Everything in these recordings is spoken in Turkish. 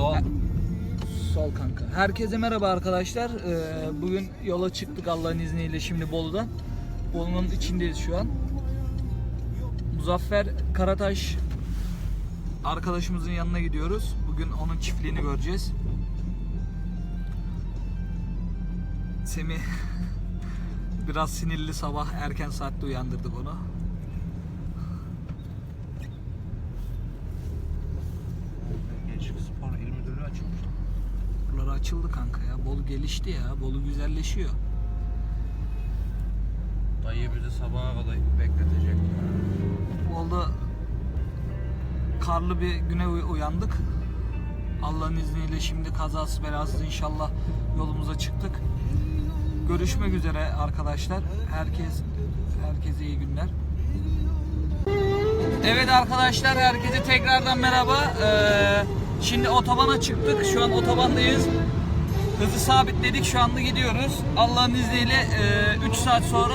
Sol. Sol kanka. Herkese merhaba arkadaşlar. Ee, bugün yola çıktık Allah'ın izniyle şimdi Bolu'dan. Bolu'nun içindeyiz şu an. Muzaffer Karataş arkadaşımızın yanına gidiyoruz. Bugün onun çiftliğini göreceğiz. Semih biraz sinirli sabah erken saatte uyandırdık onu. Açıldı kanka ya. Bolu gelişti ya. Bolu güzelleşiyor. Dayı bizi sabaha kadar bekletecek. Bolu'da karlı bir güne uy- uyandık. Allah'ın izniyle şimdi kazasız belasız inşallah yolumuza çıktık. Görüşmek üzere arkadaşlar. Herkes herkese iyi günler. Evet arkadaşlar herkese tekrardan merhaba. Ee, şimdi otobana çıktık. Şu an otobandayız. Hızı sabitledik. Şu anda gidiyoruz. Allah'ın izniyle 3 saat sonra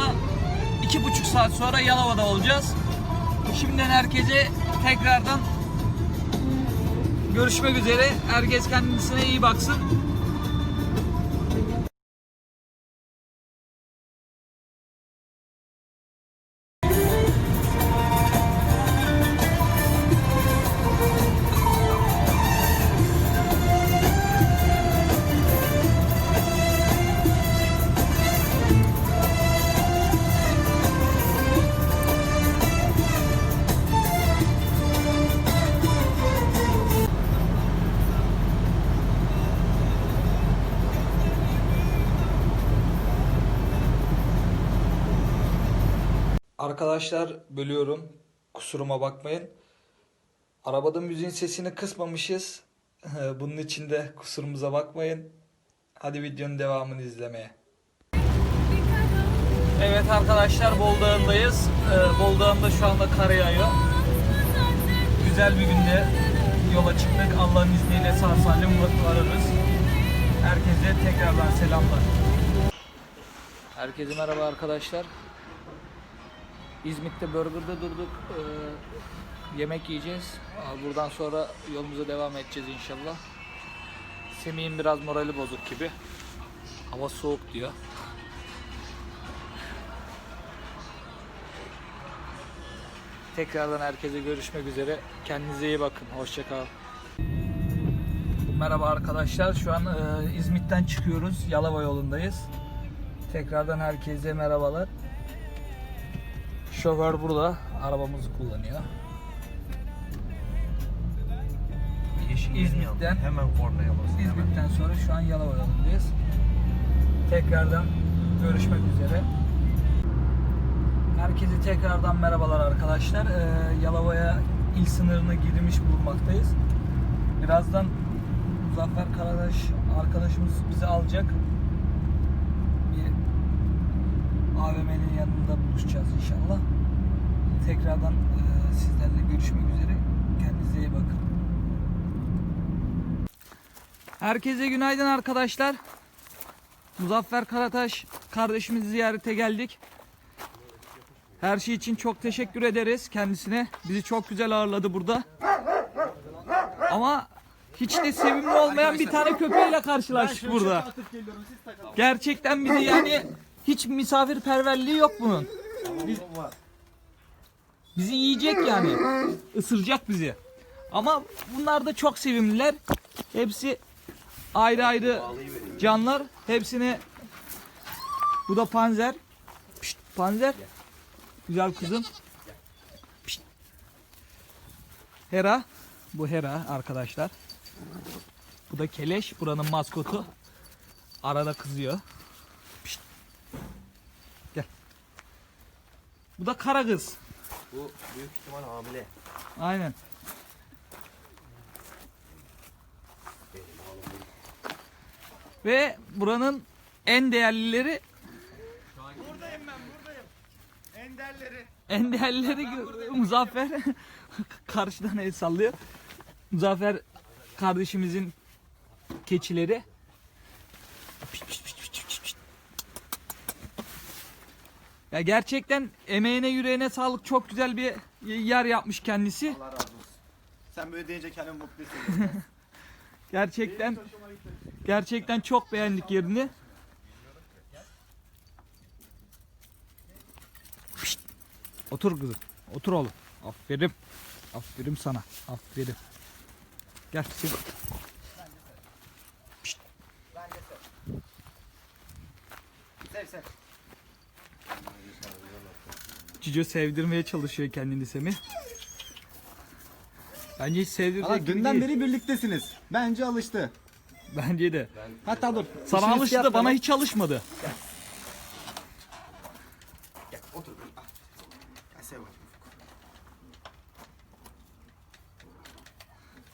2,5 saat sonra Yalova'da olacağız. Şimdiden herkese tekrardan görüşmek üzere. Herkes kendisine iyi baksın. Arkadaşlar bölüyorum. Kusuruma bakmayın. Arabada müziğin sesini kısmamışız. Bunun için de kusurumuza bakmayın. Hadi videonun devamını izlemeye. Evet arkadaşlar Bol Dağı'ndayız. Ee, şu anda kar yağıyor. Güzel bir günde yola çıktık. Allah'ın izniyle sağ salim varırız. Herkese tekrardan selamlar. Herkese merhaba arkadaşlar. İzmit'te Burger'da durduk. Ee, yemek yiyeceğiz. Buradan sonra yolumuza devam edeceğiz inşallah. Semih'in biraz morali bozuk gibi. Hava soğuk diyor. Tekrardan herkese görüşmek üzere. Kendinize iyi bakın. Hoşçakalın. Merhaba arkadaşlar. Şu an e, İzmit'ten çıkıyoruz. Yalova yolundayız. Tekrardan herkese merhabalar. Şoför burada. Arabamızı kullanıyor. İzmit'ten-. Hemen kornaya basın. İzmit'ten sonra şu an Yalova yolundayız. Tekrardan görüşmek üzere. Herkese tekrardan merhabalar arkadaşlar. Ee, Yalova'ya il sınırına girmiş bulunmaktayız. Birazdan Muzaffer Karadaş arkadaşımız bizi alacak. Bir AVM'nin yanında buluşacağız inşallah. Tekrardan e, sizlerle görüşmek üzere. Kendinize iyi bakın. Herkese günaydın arkadaşlar. Muzaffer Karataş kardeşimizi ziyarete geldik. Her şey için çok teşekkür ederiz kendisine. Bizi çok güzel ağırladı burada. Ama hiç de sevimli olmayan bir tane köpeğiyle karşılaştık burada. Gerçekten bizi yani hiç misafirperverliği yok bunun. Biz- bizi yiyecek yani. Isıracak bizi. Ama bunlar da çok sevimliler. Hepsi ayrı ayrı canlar. Hepsini bu da panzer. Pişt, panzer. Güzel kızım. Pişt. Hera. Bu Hera arkadaşlar. Bu da Keleş. Buranın maskotu. Arada kızıyor. Pişt. Gel. Bu da kara kız. Bu büyük ihtimal hamile. Aynen. Ve buranın en değerlileri Buradayım ben buradayım. Enderleri. en değerlileri Muzaffer karşıdan el sallıyor. Muzaffer kardeşimizin keçileri. Pişt, pişt, pişt, pişt, pişt, pişt. Ya gerçekten emeğine yüreğine sağlık çok güzel bir yer yapmış kendisi. Allah razı olsun. Sen böyle deyince kendimi mutlu hissediyorum. Gerçekten gerçekten çok beğendik yerini. Pişt. Otur kızım. Otur oğlum. Aferin. Aferin sana. Aferin. Gel. Sen. Sev sev. Cicio sevdirmeye çalışıyor kendini Semih. Bence hiç sevdirecek Ama gibi dünden değil. beri birliktesiniz. Bence alıştı. Bence de. Hatta dur. Sana işini alıştı da bana bak. hiç alışmadı. Gel otur. Ah. Gel sev bakayım.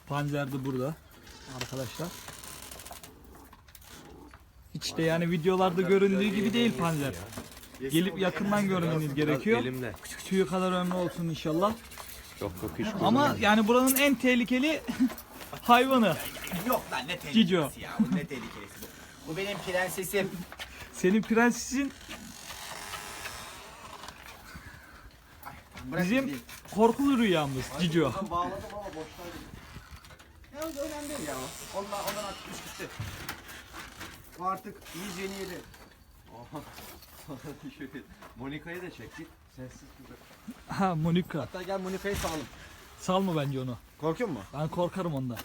Panzer de burada arkadaşlar. Hiç de yani videolarda göründüğü gibi değil Panzer. Gelip yakından görmeniz gerekiyor. Elimle. Tüyü kadar ömrü olsun inşallah. Çok yok hiç Ama yani buranın en tehlikeli hayvanı. Yok lan ne tehlikesi Cicio. ya. Bu ne tehlikelisi bu. Bu benim prensesim. Senin prensesin Bırak bizim gideyim. korkulu rüyamız Cicio. Bağladım ama boştaydı. Ya o önemli değil ya. Ondan, ondan artık iş bitti. O artık yiyeceğini yedi. Monika'yı da çek git. Sessiz kızı. Ha Monika. Hatta gel Monika'yı sağalım. Salma bence onu. Korkuyor musun? Ben korkarım ondan.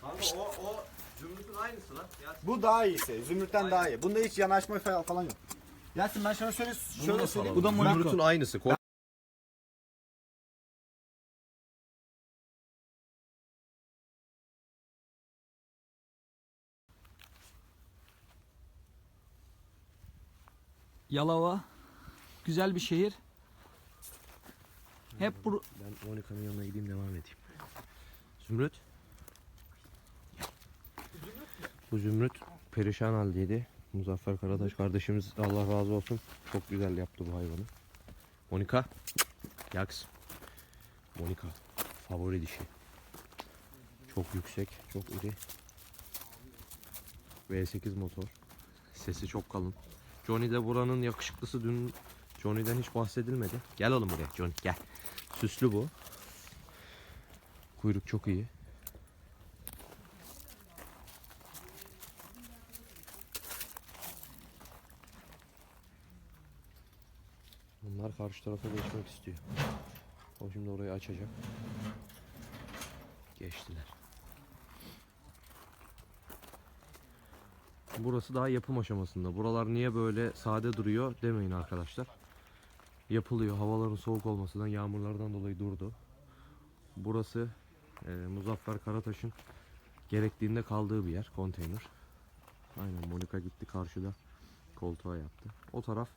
Kanka o o Zümrüt'ün aynısı lan. Ya Bu daha iyisi. Zümrüt'ten daha iyi. Bunda hiç yanaşma fa- falan yok. Yasin ben sana şöyle şöyle söyleyeyim. Bu da Monika. Zümrüt'ün aynısı. Kork- Yalova. Güzel bir şehir. Hep bu Ben Monika'nın yanına gideyim devam edeyim. Zümrüt. Bu Zümrüt perişan haldeydi. Muzaffer Karataş kardeşimiz Allah razı olsun. Çok güzel yaptı bu hayvanı. Monika. Yaks. Monika. Favori dişi. Çok yüksek, çok iri. V8 motor. Sesi çok kalın. Johnny de buranın yakışıklısı dün Johnny'den hiç bahsedilmedi. Gel oğlum buraya Johnny gel. Süslü bu. Kuyruk çok iyi. Bunlar karşı tarafa geçmek istiyor. O şimdi orayı açacak. Geçtiler. Burası daha yapım aşamasında. Buralar niye böyle sade duruyor demeyin arkadaşlar. Yapılıyor. Havaların soğuk olmasından, yağmurlardan dolayı durdu. Burası e, Muzaffer Karataş'ın gerektiğinde kaldığı bir yer. Konteyner. Aynen Monika gitti karşıda koltuğa yaptı. O taraf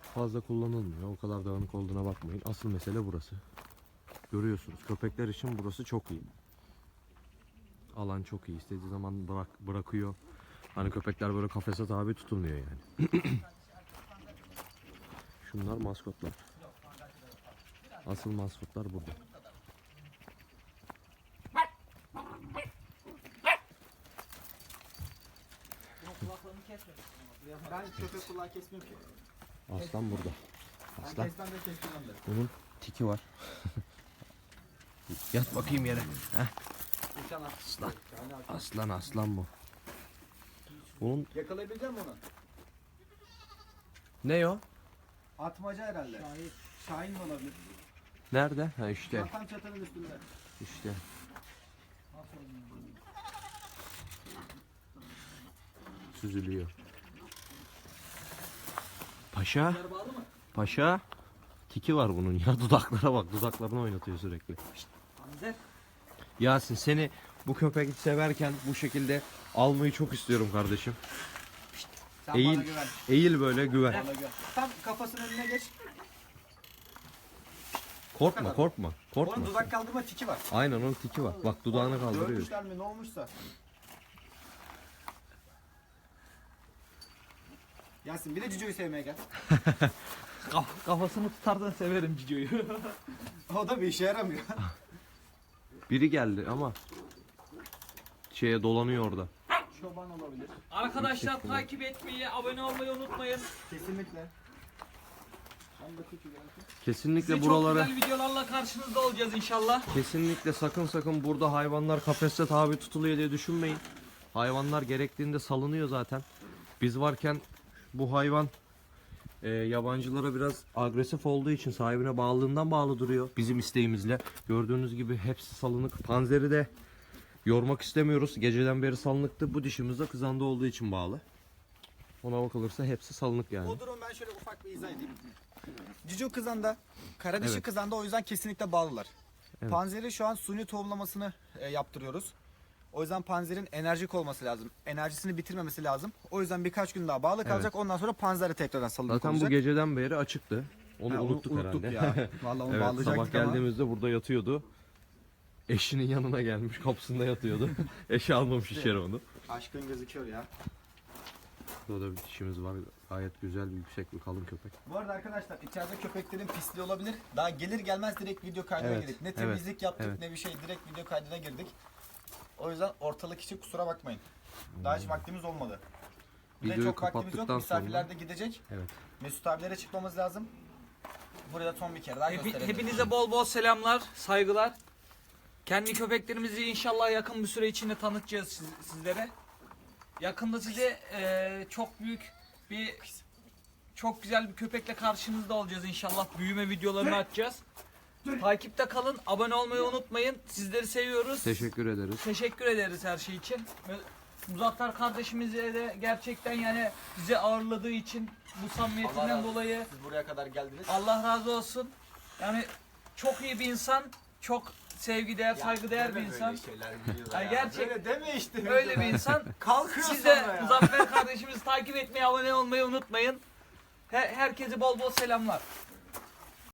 fazla kullanılmıyor. O kadar dağınık olduğuna bakmayın. Asıl mesele burası. Görüyorsunuz. Köpekler için burası çok iyi. Alan çok iyi. İstediği zaman bırak, bırakıyor. Hani köpekler böyle kafese tabi tutulmuyor yani. Şunlar maskotlar. Asıl maskotlar burada. Ben köpek kulağı kesmiyorum ki. Aslan burada. Ben Aslan. de de. Bunun tiki var. Yat bakayım yere. Heh. Aslan. Aslan aslan bu. Bunun Yakalayabilecek misin onu? ne o? Atmaca herhalde. Şahin. Şahin de olabilir. Nerede? Ha işte. Tam çatının üstünde. İşte. Süzülüyor. Paşa. Paşa. Tiki var bunun ya. Dudaklara bak. Dudaklarını oynatıyor sürekli. Panzer. Yasin seni bu köpek severken bu şekilde almayı çok istiyorum kardeşim. Sen Eğil. bana güven. Eğil böyle güven. Bana güven. Tam kafasının önüne geç. Korkma korkma. Onun Korkma. dudak kaldırma tiki var. Aynen onun tiki var. Bak dudağını kaldırıyor. Görmüşler mi ne olmuşsa. Yasin bir de Cico'yu sevmeye gel. Kaf- kafasını tutardan severim Cicio'yu. O da bir işe yaramıyor. Biri geldi ama şeye dolanıyor orada. Çoban olabilir. Arkadaşlar takip etmeyi, abone olmayı unutmayın. Kesinlikle. Kesinlikle Size buralara çok güzel videolarla karşınızda olacağız inşallah. kesinlikle sakın sakın burada hayvanlar kafeste tabi tutuluyor diye düşünmeyin. Hayvanlar gerektiğinde salınıyor zaten. Biz varken bu hayvan e, yabancılara biraz agresif olduğu için sahibine bağlılığından bağlı duruyor. Bizim isteğimizle. Gördüğünüz gibi hepsi salınık. Panzeri de yormak istemiyoruz. Geceden beri salınıktı. Bu dişimiz de kızanda olduğu için bağlı. Ona bakılırsa hepsi salınık yani. O durum ben şöyle ufak bir izah edeyim. Cicu kızanda, kara dişi Evet. kızanda o yüzden kesinlikle bağlılar. Evet. Panzeri şu an suni tohumlamasını e, yaptırıyoruz. O yüzden panzerin enerjik olması lazım. Enerjisini bitirmemesi lazım. O yüzden birkaç gün daha bağlı kalacak. Ondan sonra panzeri tekrardan salınık Zaten bu geceden beri açıktı. Onu Ha, unuttuk, unuttuk herhalde. ya. Vallahi onu evet, bağlayacaktık sabah ama. geldiğimizde burada yatıyordu. Eşinin yanına gelmiş, kapısında yatıyordu. Eşi almamış içeri onu. Aşkın gözüküyor ya. Burada bir dişimiz var. Gayet güzel, yüksek bir kalın köpek. Bu arada arkadaşlar içeride köpeklerin pisliği olabilir. Daha gelir gelmez direkt video kaydına Evet, girdik. Ne evet, temizlik yaptık evet. ne bir şey direkt video kaydına girdik. O yüzden ortalık için kusura bakmayın. Daha hiç vaktimiz olmadı. Bir de Hmm. Videoyu çok vaktimiz yok. kapattıktan Misafirler sonra- de gidecek. Evet. Mesut abilere çıkmamız lazım. Buraya son bir kere daha Hepi- gösterelim. hepinize bol bol selamlar, saygılar. Kendi köpeklerimizi inşallah yakın bir süre içinde tanıtacağız siz- sizlere. Yakında size eee, çok büyük bir çok güzel bir köpekle karşınızda olacağız inşallah. Büyüme videolarını atacağız. Takipte kalın, abone olmayı unutmayın. Sizleri seviyoruz. Teşekkür ederiz. Teşekkür ederiz her şey için. Ve Muzaffer kardeşimize de gerçekten yani bizi ağırladığı için bu Allah samimiyetinden razı olsun. dolayı Siz buraya kadar geldiniz. Allah razı olsun. Yani çok iyi bir insan, çok sevgideğer, saygıdeğer bir insan. Ay, gerçek- Böyle deme işte. Öyle bir insan. Kalkıyor Siz sonra de ya. Muzaffer kardeşimizi takip etmeyi, abone olmayı unutmayın. Her- herkese bol bol selamlar.